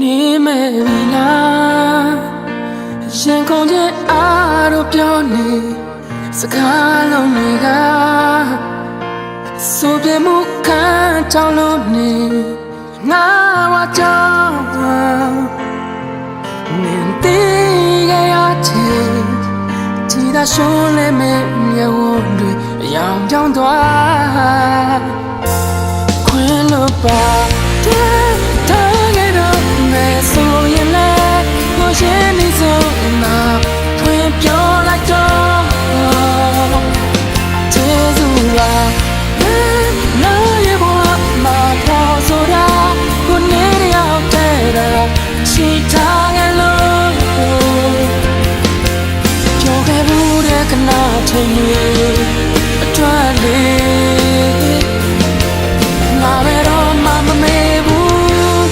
နေမဲ့ပြီလားရင်ကုန်ချင်းအားတို့ပြောနေစကားလုံးတွေကဆိုပြမှုခံကြောင်းလို့နေငါဝါကြောင်းနင်တေးရရချေကြည်သာရှုံးလဲမဲ့မြေဝန်တွေအယောင်ကြောင်းသွားခွင်းလို့ပါ ချိန်တွေအတွက်လေးငါပဲတော့မမမေဘူး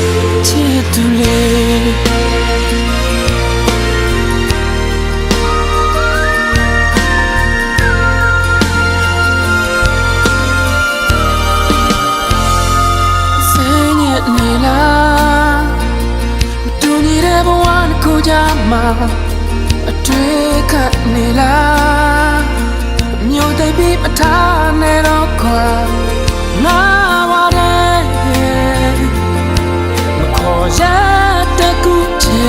ချစ်သူလေးစိတ်ညစ်နေလားမတူညီတဲ့ဘဝတစ်ခုကြားမှာအတွေ့ခတ်နေလားမြို့သိ ပ်ပြီးမထားနဲ့တော့ခွာငါပါတယ်မခေါ်ရတဲ့ကူချေ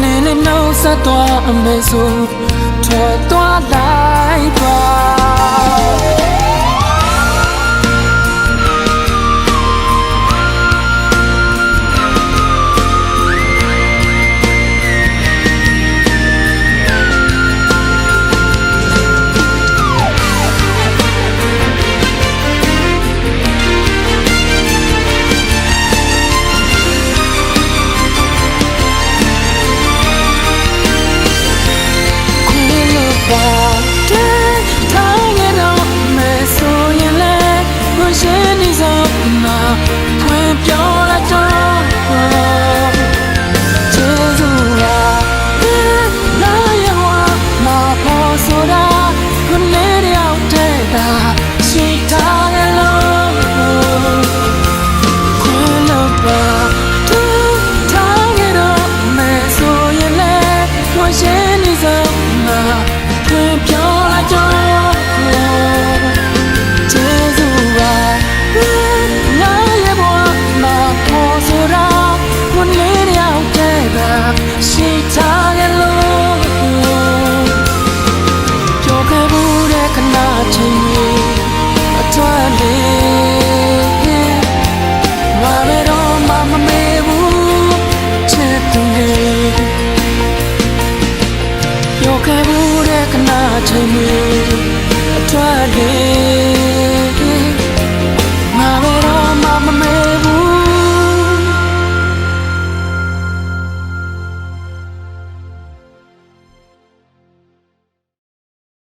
နေနေနှုတ်ဆက်သွားအမေဆိုထွက်သွားလိုက်ပါ ခဲ့ဘူးတဲ့ခဏချင်းကြီးအထွတ်လေး